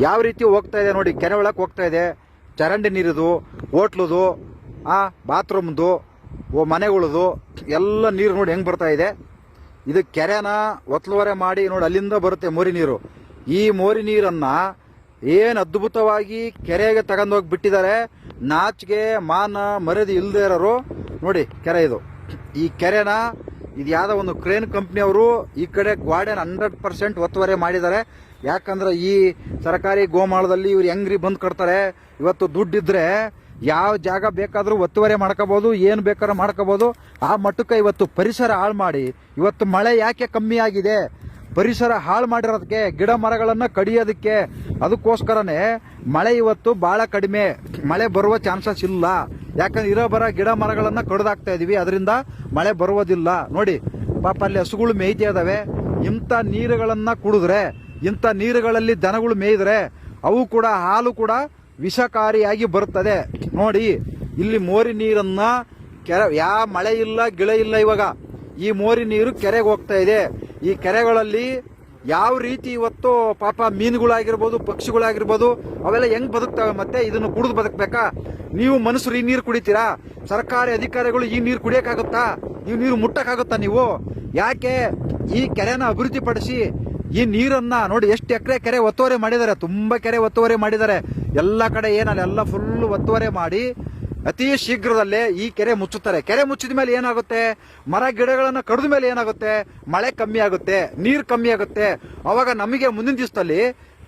ಯಾವ ರೀತಿ ಹೋಗ್ತಾ ಇದೆ ನೋಡಿ, ಕೆರೆ ಒಳಕ್ಕೆ ಹೋಗ್ತಾ ಇದೆ. ಚರಂಡಿ ನೀರಿದು, ಹೋಟ್ಲದು, ಆ, ಬಾತ್ರೂಮ್ದು, ಓ, ಮನೆಗಳದು, ಎಲ್ಲ ನೀರು ನೋಡಿ ಹೆಂಗೆ ಬರ್ತಾ ಇದೆ. ಇದು ಕೆರೆನ ಒತ್ಲುವರೆ ಮಾಡಿ ನೋಡಿ, ಅಲ್ಲಿಂದ ಬರುತ್ತೆ ಮೋರಿ ನೀರು. ಈ ಮೋರಿ ನೀರನ್ನು ಏನು ಅದ್ಭುತವಾಗಿ ಕೆರೆಗೆ ತಗೊಂಡೋಗಿ ಬಿಟ್ಟಿದ್ದಾರೆ, ನಾಚಿಗೆ, ಮಾನ ಮರದಿ ಇಲ್ಲದೆ ಇರೋರು ನೋಡಿ, ಕೆರೆ ಇದು. ಈ ಕೆರೆನ ಇದು ಯಾವ್ದೋ ಒಂದು ಕ್ರೇನ್ ಕಂಪ್ನಿಯವರು ಈ ಕಡೆ ಗ್ವಾಡೆನ್ ಹಂಡ್ರೆಡ್ ಪರ್ಸೆಂಟ್ ಒತ್ತುವರಿ ಮಾಡಿದ್ದಾರೆ. ಯಾಕಂದ್ರೆ ಈ ಸರ್ಕಾರಿ ಗೋಮಾಳದಲ್ಲಿ ಇವ್ರು ಹೆಂಗ್ರಿ ಬಂದು ಕಟ್ತಾರೆ? ಇವತ್ತು ದುಡ್ಡಿದ್ರೆ ಯಾವ ಜಾಗ ಬೇಕಾದರೂ ಒತ್ತುವರಿ ಮಾಡ್ಕೋಬೋದು, ಏನು ಬೇಕಾದ್ರೂ ಮಾಡ್ಕೋಬೋದು. ಆ ಮಟ್ಟಕ್ಕೆ ಇವತ್ತು ಪರಿಸರ ಹಾಳು ಮಾಡಿ. ಇವತ್ತು ಮಳೆ ಯಾಕೆ ಕಮ್ಮಿ ಆಗಿದೆ? ಪರಿಸರ ಹಾಳು ಮಾಡಿರೋದಕ್ಕೆ, ಗಿಡ ಮರಗಳನ್ನು ಕಡಿಯೋದಕ್ಕೆ. ಅದಕ್ಕೋಸ್ಕರನೇ ಮಳೆ ಇವತ್ತು ಬಹಳ ಕಡಿಮೆ. ಮಳೆ ಬರುವ ಚಾನ್ಸಸ್ ಇಲ್ಲ. ಯಾಕಂದ್ರೆ ಇರೋ ಬರ ಗಿಡ ಮರಗಳನ್ನು ಕಡ್ದಾಕ್ತಾ ಇದೀವಿ. ಅದರಿಂದ ಮಳೆ ಬರುವುದಿಲ್ಲ. ನೋಡಿ, ಪಾಪ ಅಲ್ಲಿ ಹಸುಗಳು ಮೇಯ್ತಾ ಇದಾವೆ. ಇಂಥ ನೀರುಗಳನ್ನು ಕುಡಿದ್ರೆ, ಇಂಥ ನೀರುಗಳಲ್ಲಿ ದನಗಳು ಮೇಯ್ದ್ರೆ ಅವು ಕೂಡ, ಹಾಲು ಕೂಡ ವಿಷಕಾರಿಯಾಗಿ ಬರುತ್ತದೆ ನೋಡಿ, ಇಲ್ಲಿ ಮೋರಿ ನೀರನ್ನ ಕೆರೆ ಯಾವ ಮಳೆ ಇಲ್ಲ, ಗಿಳ ಇಲ್ಲ ಇವಾಗ. ಈ ಮೋರಿ ನೀರು ಕೆರೆಗೆ ಹೋಗ್ತಾ ಇದೆ. ಈ ಕೆರೆಗಳಲ್ಲಿ ಯಾವ ರೀತಿ ಇವತ್ತು ಪಾಪ ಮೀನುಗಳಾಗಿರ್ಬೋದು, ಪಕ್ಷಿಗಳಾಗಿರ್ಬೋದು, ಅವೆಲ್ಲ ಹೆಂಗ್ ಬದುಕ್ತವೆ ಮತ್ತೆ ಇದನ್ನು ಕುಡಿದು ಬದುಕ್ಬೇಕಾ? ನೀವು ಮನುಷ್ಯರು ಈ ನೀರು ಕುಡಿತೀರಾ? ಸರ್ಕಾರಿ ಅಧಿಕಾರಿಗಳು ಈ ನೀರು ಕುಡಿಯಕಾಗುತ್ತಾ ಈ ನೀರು ಮುಟ್ಟಕಾಗುತ್ತಾ ನೀವು? ಯಾಕೆ ಈ ಕೆರೆನ ಅಭಿವೃದ್ಧಿಪಡಿಸಿ ಈ ನೀರನ್ನ ನೋಡಿ ಎಷ್ಟು ಎಕರೆ ಕೆರೆ ಒತ್ತುವರಿ ಮಾಡಿದ್ದಾರೆ, ತುಂಬಾ ಕೆರೆ ಒತ್ತುವರಿ ಮಾಡಿದ್ದಾರೆ. ಎಲ್ಲ ಕಡೆ ಏನಲ್ಲ ಎಲ್ಲ ಫುಲ್ ಒತ್ತುವರಿ ಮಾಡಿ ಅತಿ ಶೀಘ್ರದಲ್ಲೇ ಈ ಕೆರೆ ಮುಚ್ಚುತ್ತಾರೆ. ಕೆರೆ ಮುಚ್ಚಿದ ಮೇಲೆ ಏನಾಗುತ್ತೆ? ಮರ ಗಿಡಗಳನ್ನು ಕಡಿದ ಮೇಲೆ ಏನಾಗುತ್ತೆ? ಮಳೆ ಕಮ್ಮಿ ಆಗುತ್ತೆ, ನೀರು ಕಮ್ಮಿ ಆಗುತ್ತೆ. ಅವಾಗ ನಮಗೆ ಮುಂದಿನ ದಿವಸದಲ್ಲಿ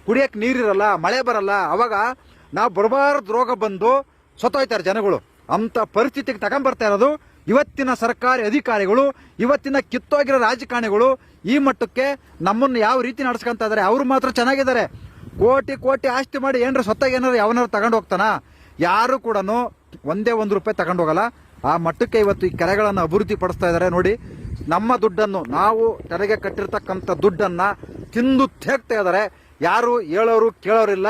ಕುಡಿಯಕ್ಕೆ ನೀರಿರಲ್ಲ ಮಳೆ ಬರಲ್ಲ, ಅವಾಗ ನಾವು ಬರಬಾರ್ದು ರೋಗ ಬಂದು ಸತ್ತೋಯ್ತಾರೆ ಜನಗಳು. ಅಂತ ಪರಿಸ್ಥಿತಿಗೆ ತಗೊಂಬರ್ತಾ ಇರೋದು ಇವತ್ತಿನ ಸರ್ಕಾರಿ ಅಧಿಕಾರಿಗಳು, ಇವತ್ತಿನ ಕಿತ್ತೋಗಿರೋ ರಾಜಕಾರಣಿಗಳು ಈ ಮಟ್ಟಕ್ಕೆ ನಮ್ಮನ್ನು ಯಾವ ರೀತಿ ನಡೆಸ್ಕೊಂತ ಇದಾರೆ ಅವರು ಮಾತ್ರ ಚೆನ್ನಾಗಿದ್ದಾರೆ. ಕೋಟಿ ಕೋಟಿ ಆಸ್ತಿ ಮಾಡಿ ಏನ್ರ ಸೊತ್ತಾಗ ಏನಾರು ಯಾವನಾರು ತಗೊಂಡು ಹೋಗ್ತಾನ? ಯಾರು ಕೂಡ ಒಂದೇ ಒಂದು ರೂಪಾಯಿ ತಗೊಂಡು ಹೋಗಲ್ಲ. ಆ ಮಟ್ಟಕ್ಕೆ ಇವತ್ತು ಈ ಕೆರೆಗಳನ್ನು ಅಭಿವೃದ್ಧಿ ಪಡಿಸ್ತಾ ಇದ್ದಾರೆ ನೋಡಿ, ನಮ್ಮ ದುಡ್ಡನ್ನು, ನಾವು ತೆರೆಗೆ ಕಟ್ಟಿರ್ತಕ್ಕಂಥ ದುಡ್ಡನ್ನ ತಿಂದು ತೇಗ್ತಾ ಇದ್ದಾರೆ ಯಾರು ಹೇಳೋರು ಕೇಳೋರಿಲ್ಲ.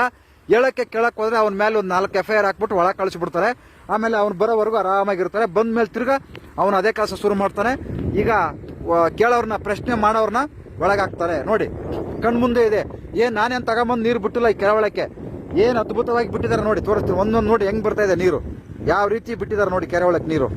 ಹೇಳೋಕ್ಕೆ ಕೇಳಕ್ ಹೋದ್ರೆ ಅವನ ಮೇಲೆ ಒಂದು ನಾಲ್ಕು ಎಫ್ ಐ ಆರ್ ಹಾಕ್ಬಿಟ್ಟು ಒಳಗೆ ಕಳಿಸ್ಬಿಡ್ತಾರೆ. ಆಮೇಲೆ ಅವ್ನು ಬರೋವರೆಗೂ ಆರಾಮಾಗಿರ್ತಾರೆ. ಬಂದ ಮೇಲೆ ತಿರ್ಗಾ ಅವನು ಅದೇ ಕೆಲಸ ಶುರು ಮಾಡ್ತಾನೆ. ಈಗ ಕೇಳೋರನ್ನ ಕೇಳೋರ್ನ, ಪ್ರಶ್ನೆ ಮಾಡೋರನ್ನ ಒಳಗಾಗ್ತಾರೆ ನೋಡಿ, ಕಣ್ಮುಂದೆ ಇದೆ. ಏನ್ ನಾನೇನ್ ತಗೊಂಬಂದು ನೀರು ಬಿಟ್ಟಿಲ್ಲ ಈ ಕೆರೆ ಒಳಕ್ಕೆ? ಏನ್ ಅದ್ಭುತವಾಗಿ ಬಿಟ್ಟಿದ್ದಾರೆ ನೋಡಿ, ತೋರಿಸ್ತೀನಿ. ಒಂದೊಂದು ನೋಡಿ ಹೆಂಗ್ ಬರ್ತಾ ಇದೆ ನೀರು. ಯಾವ ರೀತಿ ಬಿಟ್ಟಿದ್ದಾರೆ ನೋಡಿ ಕೆರೆ ಒಳಗೆ ನೀರು.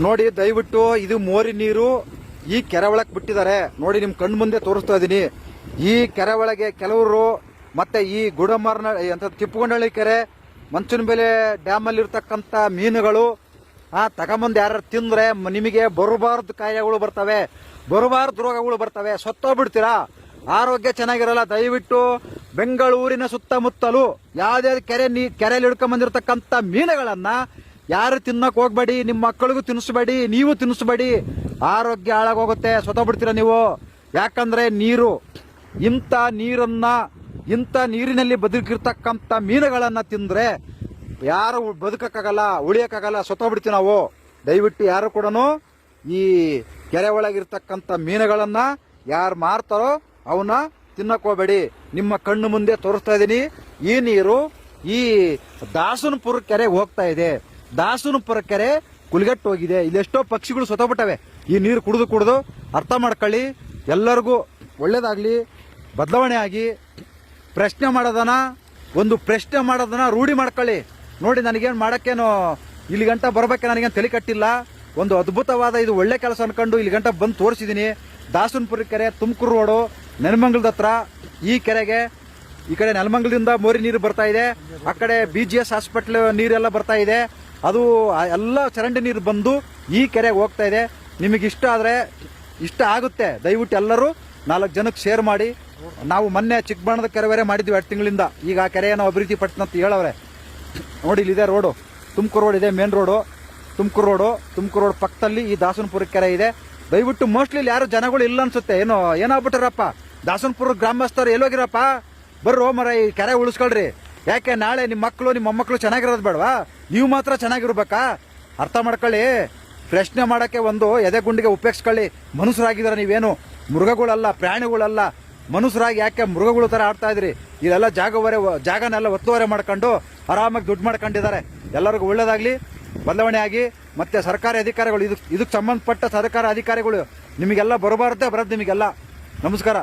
ನೋಡಿ ದಯವಿಟ್ಟು ಇದು ಮೋರಿ ನೀರು ಈ ಕೆರೆ ಒಳಗೆ ಬಿಟ್ಟಿದ್ದಾರೆ. ನೋಡಿ ನಿಮ್ ಕಣ್ಣು ಮುಂದೆ ತೋರಿಸ್ತಾ ಇದೀನಿ. ಈ ಕೆರೆ ಒಳಗೆ ಕೆಲವರು ಮತ್ತೆ ಈ ಗುಡಮರ್ನ ಅಂತ ತಿಪ್ಪುಗೊಂಡಳ್ಳಿ ಕೆರೆ, ಮಂಚನಬೆಲೆ ಡ್ಯಾಮ್ ಅಲ್ಲಿ ಇರ್ತಕ್ಕಂತ ಮೀನುಗಳು, ಆ, ತಗೊಂಬಂದು ಯಾರು ತಿಂದ್ರೆ ನಿಮಗೆ ಬರಬಾರ್ದು ಕಾಯಿಲೆಗಳು ಬರ್ತವೆ. ಬರಬಾರ್ದು ರೋಗಗಳು ಬರ್ತವೆ. ಸತ್ತೋಗ್ಬಿಡ್ತೀರಾ? ಆರೋಗ್ಯ ಚೆನ್ನಾಗಿರಲ್ಲ, ದಯವಿಟ್ಟು ಬೆಂಗಳೂರಿನ ಸುತ್ತಮುತ್ತಲು ಯಾವುದೇ ಕೆರೆ ನೀ, ಕೆರೆಯಲ್ಲಿ ಹಿಡ್ಕೊಂಡ್ ಮೀನುಗಳನ್ನ ಯಾರು ತಿನ್ನಕ್ ಹೋಗ್ಬೇಡಿ ನಿಮ್ಮ ಮಕ್ಕಳಿಗೂ ತಿನ್ನಿಸ್ಬೇಡಿ ನೀವು ತಿನ್ನಿಸ್ಬೇಡಿ ಆರೋಗ್ಯ ಹಾಳಾಗೋಗುತ್ತೆ ಬಿಡ್ತೀರ ನೀವು? ಯಾಕಂದ್ರೆ ನೀರು, ಇಂಥ ನೀರನ್ನ, ಇಂಥ ನೀರಿನಲ್ಲಿ ಬದುಕಿರ್ತಕ್ಕಂಥ ಮೀನುಗಳನ್ನ ತಿಂದ್ರೆ ಯಾರು ಬದುಕಕ್ಕಾಗಲ್ಲ, ಉಳಿಯಕ್ಕಾಗಲ್ಲ ಬಿಡ್ತೀವಿ ನಾವು. ದಯವಿಟ್ಟು ಯಾರು ಕೂಡ ಈ ಕೆರೆ ಒಳಗಿರ್ತಕ್ಕಂಥ ಮೀನುಗಳನ್ನ ಯಾರು ಮಾರ್ತಾರೋ ಅವನ್ನ ತಿನ್ನಕೋಬೇಡಿ. ನಿಮ್ಮ ಕಣ್ಣು ಮುಂದೆ ತೋರಿಸ್ತಾ ಇದ್ದೀನಿ. ಈ ನೀರು ಈ ದಾಸನಪುರ ಕೆರೆಗೆ ಹೋಗ್ತಾ ಇದೆ. ದಾಸನಪುರ ಕೆರೆ ಕುಲಿಗಟ್ಟು ಹೋಗಿದೆ. ಇಲ್ಲೆಷ್ಟೋ ಪಕ್ಷಿಗಳು ಸೊತಬಿಟ್ಟವೆ ಈ ನೀರು ಕುಡಿದು ಕುಡಿದು ಅರ್ಥ ಮಾಡ್ಕೊಳ್ಳಿ. ಎಲ್ಲರಿಗೂ ಒಳ್ಳೇದಾಗಲಿ. ಬದಲಾವಣೆ ಆಗಿ. ಪ್ರಶ್ನೆ ಮಾಡೋದನ್ನ, ಒಂದು ಪ್ರಶ್ನೆ ಮಾಡೋದನ್ನ ರೂಢಿ ಮಾಡ್ಕೊಳ್ಳಿ. ನೋಡಿ ನನಗೇನು ಮಾಡೋಕ್ಕೇನು, ಇಲ್ಲಿ ಗಂಟ ಬರಬೇಕೆ ನನಗೇನು ತಲೆ ಕಟ್ಟಿಲ್ಲ. ಒಂದು ಅದ್ಭುತವಾದ ಇದು ಒಳ್ಳೆ ಕೆಲಸ ಅನ್ಕೊಂಡು ಇಲ್ಲಿ ಗಂಟ ಬಂದು ತೋರಿಸಿದ್ದೀನಿ ದಾಸನಪುರ ಕೆರೆ, ತುಮಕೂರು ರೋಡು, ನೆಲಮಂಗಲದ ಹತ್ರ ಈ ಕೆರೆಗೆ. ಈ ಕಡೆ ನೆಲಮಂಗಲದಿಂದ ಮೋರಿ ನೀರು ಬರ್ತಾ ಇದೆ. ಆ ಕಡೆ ಬಿ ಜಿ ಎಸ್ ಹಾಸ್ಪಿಟ್ಲ್ ನೀರೆಲ್ಲ ಬರ್ತಾ ಇದೆ. ಅದು ಎಲ್ಲ ಚರಂಡಿ ನೀರು ಬಂದು ಈ ಕೆರೆಗೆ ಹೋಗ್ತಾ ಇದೆ. ನಿಮಗೆ ಇಷ್ಟ ಆದರೆ ಇಷ್ಟ ಆಗುತ್ತೆ, ದಯವಿಟ್ಟು ಎಲ್ಲರೂ ನಾಲ್ಕು ಜನಕ್ಕೆ ಶೇರ್ ಮಾಡಿ. ನಾವು ಮೊನ್ನೆ ಚಿಕ್ಕಬಣ್ಣದ ಕೆರೆವರೆ ಮಾಡಿದ್ವಿ ಎರಡು ತಿಂಗಳಿಂದ. ಈಗ ಆ ಕೆರೆಯನ್ನು ಅಭಿವೃದ್ಧಿ ಪಡ್ತಂತ ಹೇಳವ್ರೆ. ನೋಡಿ ಇಲ್ಲಿದೆ ರೋಡು. ತುಮಕೂರು ರೋಡ್ ಇದೆ main road. Tumakuru road, Tumakuru road ಪಕ್ಕದಲ್ಲಿ ಈ ದಾಸನಪುರ ಕೆರೆ ಇದೆ. ದಯವಿಟ್ಟು ಮೋಸ್ಟ್ಲಿ ಇಲ್ಲಿ ಯಾರು ಜನಗಳು ಇಲ್ಲ ಅನ್ಸುತ್ತೆ. ಏನೋ, ಏನಾಗ್ಬಿಟ್ಟಾರಪ್ಪ? ದಾಸನಪುರ ಗ್ರಾಮಸ್ಥರು ಎಲ್ಲೋಗಿರಪ್ಪ ಬರ್ರೋ ಮರ, ಈ ಕೆರೆ ಉಳಿಸ್ಕೊಳ್ರಿ. ಯಾಕೆ ನಾಳೆ ನಿಮ್ಮ ಮಕ್ಕಳು ನಿಮ್ಮ ಮೊಮ್ಮಕ್ಕಳು ಚೆನ್ನಾಗಿರೋದು ಬೇಡವಾ? ನೀವು ಮಾತ್ರ ಚೆನ್ನಾಗಿರ್ಬೇಕಾ? ಅರ್ಥ ಮಾಡ್ಕೊಳ್ಳಿ. ಪ್ರಶ್ನೆ ಮಾಡೋಕ್ಕೆ ಒಂದು ಎದೆ ಗುಂಡಿಗೆ ಉಪಯೋಗಿಸ್ಕೊಳ್ಳಿ. ಮನುಷ್ಯರಾಗಿದ್ದಾರೆ ನೀವೇನು? ಮೃಗಗಳಲ್ಲ, ಪ್ರಾಣಿಗಳಲ್ಲ. ಮನುಷ್ಯರಾಗಿ ಯಾಕೆ ಮೃಗಗಳು ಥರ ಆಡ್ತಾ ಇದ್ರಿ ಇಲ್ಲೆಲ್ಲ ಜಾಗವರೆ, ಜಾಗನೆಲ್ಲ ಒತ್ತುವರೆ ಮಾಡ್ಕೊಂಡು ಆರಾಮಾಗಿ ದುಡ್ಡು ಮಾಡ್ಕೊಂಡಿದ್ದಾರೆ. ಎಲ್ಲರಿಗೂ ಒಳ್ಳೇದಾಗ್ಲಿ. ಬದಲಾವಣೆ ಆಗಿ ಮತ್ತೆ ಸರ್ಕಾರಿ ಅಧಿಕಾರಿಗಳು, ಇದಕ್ಕೆ ಇದಕ್ಕೆ ಸಂಬಂಧಪಟ್ಟ ಸರ್ಕಾರ ಅಧಿಕಾರಿಗಳು ನಿಮಗೆಲ್ಲ ಬರಬಾರತ್ತೆ ಬರೋದು ನಿಮಗೆಲ್ಲ. ನಮಸ್ಕಾರ.